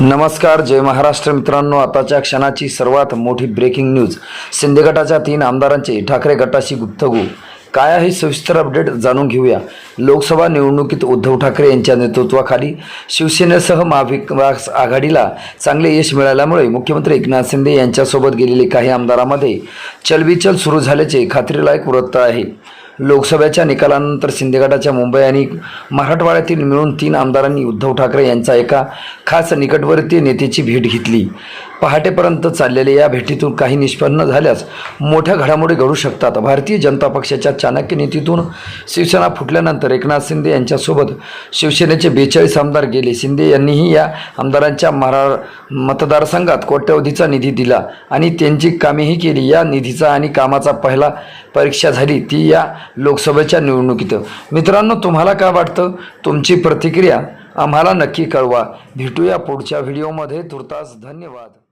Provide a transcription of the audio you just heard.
नमस्कार जय महाराष्ट्र मित्रांनो. आताच्या क्षणाची सर्वात मोठी ब्रेकिंग न्यूज शिंदे गटाच्या तीन आमदारांचे ठाकरे गटाशी गुप्तगू. काय आहे सविस्तर अपडेट जाणून घेऊया. लोकसभा निवडणुकीत उद्धव ठाकरे यांच्या नेतृत्वाखाली शिवसेनेसह महाविकास आघाडीला चांगले यश मिळाल्यामुळे मुख्यमंत्री एकनाथ शिंदे यांच्यासोबत गेलेले काही आमदारांमध्ये चलबिचल सुरू झाल्याचे खात्रीलायक वृत्त आहे. लोकसभेच्या निकालानंतर शिंदेगटाच्या मुंबई आणि मराठवाड्यातील मिळून तीन आमदारांनी उद्धव ठाकरे यांचा एका खास निकटवर्तीय नेत्याची भेट घेतली. पहाटेपर्यंत चाललेल्या या भेटीतून काही निष्पन्न झाल्यास मोठ्या घडामोडी घडू शकतात. भारतीय जनता पक्षाच्या चाणक्य नीतीतून शिवसेना फुटल्यानंतर एकनाथ शिंदे यांच्यासोबत शिवसेनेचे बेचाळीस आमदार गेले. शिंदे यांनीही या आमदारांच्या मरा मतदारसंघात कोट्यवधीचा निधी दिला आणि त्यांची कामेही केली. या निधीचा आणि कामाचा पहिला परीक्षा झाली ती या लोकसभेच्या निवडणुकीत. मित्रांनो तुम्हाला काय वाटतं? तुमची प्रतिक्रिया आम्हाला नक्की कळवा. भेटूया पुढच्या व्हिडिओमध्ये. तुर्तास धन्यवाद.